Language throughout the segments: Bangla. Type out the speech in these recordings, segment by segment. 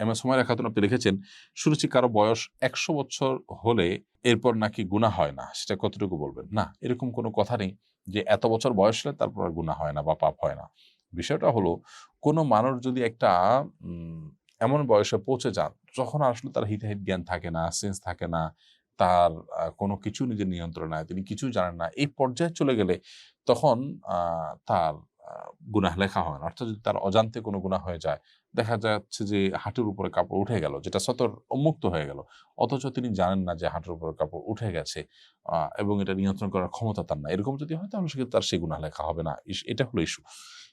এম এস হুমায়রা খাতুন আপনি লিখেছেন শুনেছি কারও বয়স একশো বছর হলে এরপর নাকি গুণা হয় না। সেটা কতটুকু বলবেন? না, এরকম কোনো কথা নেই যে এত বছর বয়স হলে তারপর আর গুণা হয় না বা পাপ হয় না। বিষয়টা হলো, কোনো মানুষ যদি একটা এমন বয়সে পৌঁছে যান, যখন আসলে তার হিতাহিত জ্ঞান থাকে না সেন্স থাকে না, তার কোনো কিছু নিজের নিয়ন্ত্রণ নাই, তিনি কিছুই জানেন না, এই পর্যায়ে চলে গেলে তখন তার গুনাহ লেখা হয় না। অর্থাৎ যদি তার অজান্তে কোনো গুনাহ হয়ে যায় দেখা যাচ্ছে যে হাঁটুর উপরে কাপড় উঠে গেল, যেটা সতর উন্মুক্ত হয়ে গেল। অথচ তিনি জানেন না যে হাঁটুর উপরে কাপড় উঠে গেছে এবং এটা নিয়ন্ত্রণ করার ক্ষমতা তার না এরকম যদি হয়, তাহলে সেক্ষেত্রে তার সেই গুনাহ লেখা হবে না। এটা হলো ইস্যু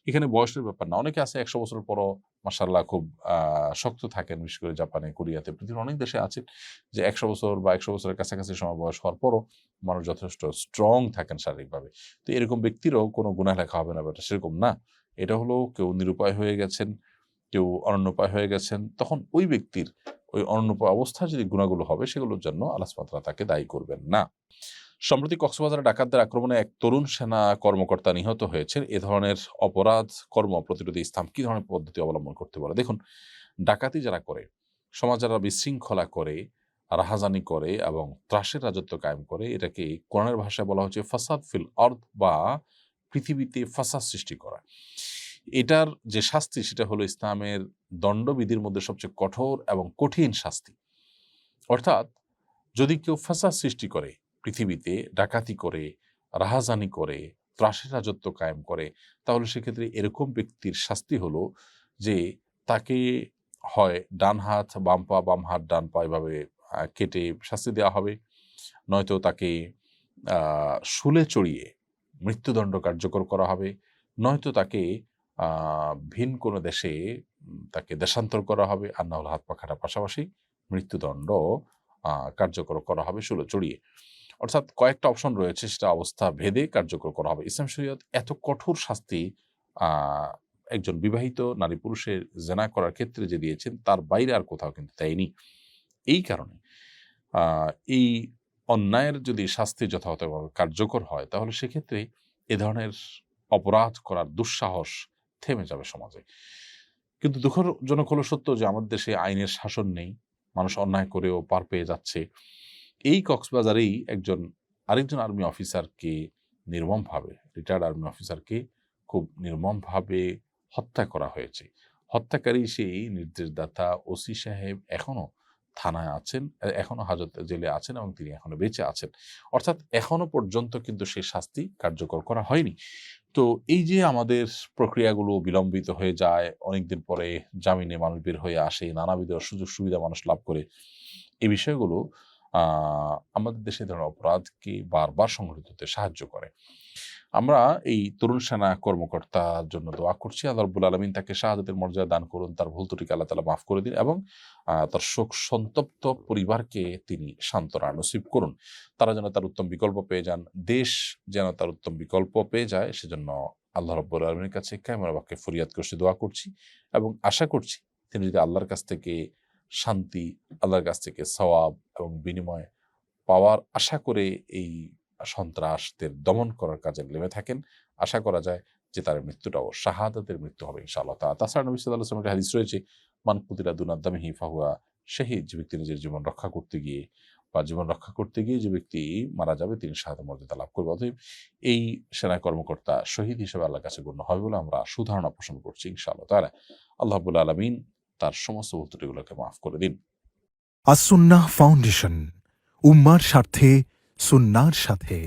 এখানে বয়সের ব্যাপার না। অনেকে আছে একশো বছর পরও মাসাল্লাহ খুব শক্ত থাকেন, বিশেষ করে জাপানে, কোরিয়াতে, পৃথিবীর অনেক দেশে আছে যে একশো বছর বা একশো বছরের কাছাকাছি সময় বয়স হওয়ার পরও মানুষ যথেষ্ট স্ট্রং থাকেন শারীরিকভাবে। তো এরকম ব্যক্তিরও কোনো গুণা লেখা হবে না বা এটা সেরকম না। এটা হলো কেউ নিরুপায় হয়ে গেছেন কেউ অনন্যপায় হয়ে গেছেন, তখন ওই ব্যক্তির ওই অনন্যপায় অবস্থায় যদি গুণাগুলো হবে, সেগুলোর জন্য সুবহানাহু তাকে দায়ী করবেন না। সম্প্রতি কক্সবাজারে ডাকাতদের আক্রমণে এক তরুণ সেনা কর্মকর্তা নিহত হয়েছেন। এ ধরনের অপরাধ, কর্ম প্রতিরোধে ইসলাম কী ধরনের পদ্ধতি অবলম্বন করতে পারে? দেখুন, ডাকাতি যারা করে, সমাজ যারা বিশৃঙ্খলা করে, রাহাজানি করে এবং ত্রাসের রাজত্ব কায়েম করে, এটাকে কোরআনের ভাষায় বলা হচ্ছে ফাসাদ ফিল অর্থ বা পৃথিবীতে ফাসাদ সৃষ্টি করা। এটার যে শাস্তি সেটা হলো ইসলামের দণ্ডবিধির মধ্যে সবচেয়ে কঠোর এবং কঠিন শাস্তি। অর্থাৎ যদি কেউ ফাসাদ সৃষ্টি করে, পৃথিবীতে ডাকাতি করে, রাহাজানি করে, ত্রাসের রাজত্ব কায়েম করে, তাহলে সেক্ষেত্রে এরকম ব্যক্তির শাস্তি হলো যে তাকে হয় ডান হাত, বাম পা, বাম হাত, ডান পা এভাবে কেটে শাস্তি দেওয়া হবে। নয়তো তাকে শুলে চড়িয়ে মৃত্যুদণ্ড কার্যকর করা হবে। নয়তো তাকে ভিন কোনো দেশে তাকে দেশান্তর করা হবে, আর না হলে হাত পা কাটার পাশাপাশি মৃত্যুদণ্ড কার্যকর করা হবে শুলে চড়িয়ে। অর্থাৎ কয়েকটা অপশন রয়েছে, সেটা অবস্থা ভেদে কার্যকর করা হবে। ইসলাম শরীয়ত এত কঠোর শাস্তি একজন বিবাহিত নারী পুরুষের জেনা করার ক্ষেত্রে যে দিয়েছেন, তার বাইরে আর কোথাও কিন্তু দেয়নি। এই কারণে এই অন্যায়ের যদি শাস্তি যথাযথভাবে কার্যকর হয়, তাহলে সেক্ষেত্রে এ ধরনের অপরাধ করার দুঃসাহস থেমে যাবে সমাজে। কিন্তু দুঃখজনক হলো সত্য যে, আমাদের দেশে আইনের শাসন নেই, মানুষ অন্যায় করেও পার পেয়ে যাচ্ছে। এই কক্সবাজারেই একজন আরেকজন আর্মি অফিসারকে নির্মমভাবে রিটায়ার্ড আর্মি অফিসারকে খুব নির্মমভাবে হত্যা করা হয়েছে। হত্যাকারী সেই নির্দেশদাতা ওসি সাহেব এখনও থানায় আছেন, এ- এখনও হাজত, জেলে আছেন এবং তিনি এখনও বেঁচে আছেন। অর্থাৎ এখনও পর্যন্ত কিন্তু সেই শাস্তি কার্যকর করা হয়নি। তো এই যে আমাদের প্রক্রিয়াগুলো বিলম্বিত হয়ে যায়, অনেকদিন পরে জামিনে মানুষ বের হয়ে আসে, নানাবিধ সুযোগ সুবিধা মানুষ লাভ করে এই বিষয়গুলো আমাদের দেশে ধরনের অপরাধকে বারবার সংঘটিত হতে সাহায্য করে। আমরা এই তরুণ সেনা কর্মকর্তার জন্য দোয়া করছি। আল্লাহ রব্বুল আলমিন তাকে শাহাদাতের মর্যাদা দান করুন, তার ভুল ত্রুটিকে আল্লাহ তালা মাফ করে দিন এবং তার শোক সন্তপ্ত পরিবারকে তিনি সান্ত্বনা নসিব করুন। তারা যেন তার উত্তম বিকল্প পেয়ে যান, দেশ যেন তার উত্তম বিকল্প পেয়ে যায়, সেজন্য আল্লাহ রব্বুল আলমীর কাছে ক্যামেরাবাক্যে ফরিয়াদ করছি, দোয়া করছি এবং আশা করছি তিনি যদি আল্লাহর কাছ থেকে শান্তি, আল্লাহর কাছ থেকে সওয়াব এবং বিনিময় পাওয়ার আশা করে এই সন্ত্রাসদের দমন করার কাজে নেমে থাকেন। আশা করা যায় যে তার মৃত্যুটাও শাহাদাতের মৃত্যু হবে ইনশাআল্লাহ তা তাছাড়া নবী সাল্লাহ আসলামের হাদিস রয়েছে মানকুতিরা দুনাদ্দামে হিফাহুয়া শহীদ যে ব্যক্তি নিজের জীবন রক্ষা করতে গিয়ে বা জীবন রক্ষা করতে গিয়ে যে ব্যক্তি মারা যাবে, তিনি শাহাদ মর্যাদা লাভ করবে। অতএব এই সেনা কর্মকর্তা শহীদ হিসেবে আল্লাহর কাছে গণ্য হবে বলে আমরা সুধারণা পোষণ করছি ইনশাআল্লাহ আল্লাহ আব্বুল আলমিন তার সমস্ত ভুল মাফ করে দিন। আসুন্নাহ ফাউন্ডেশন, উম্মার স্বার্থে সুন্নার সাথে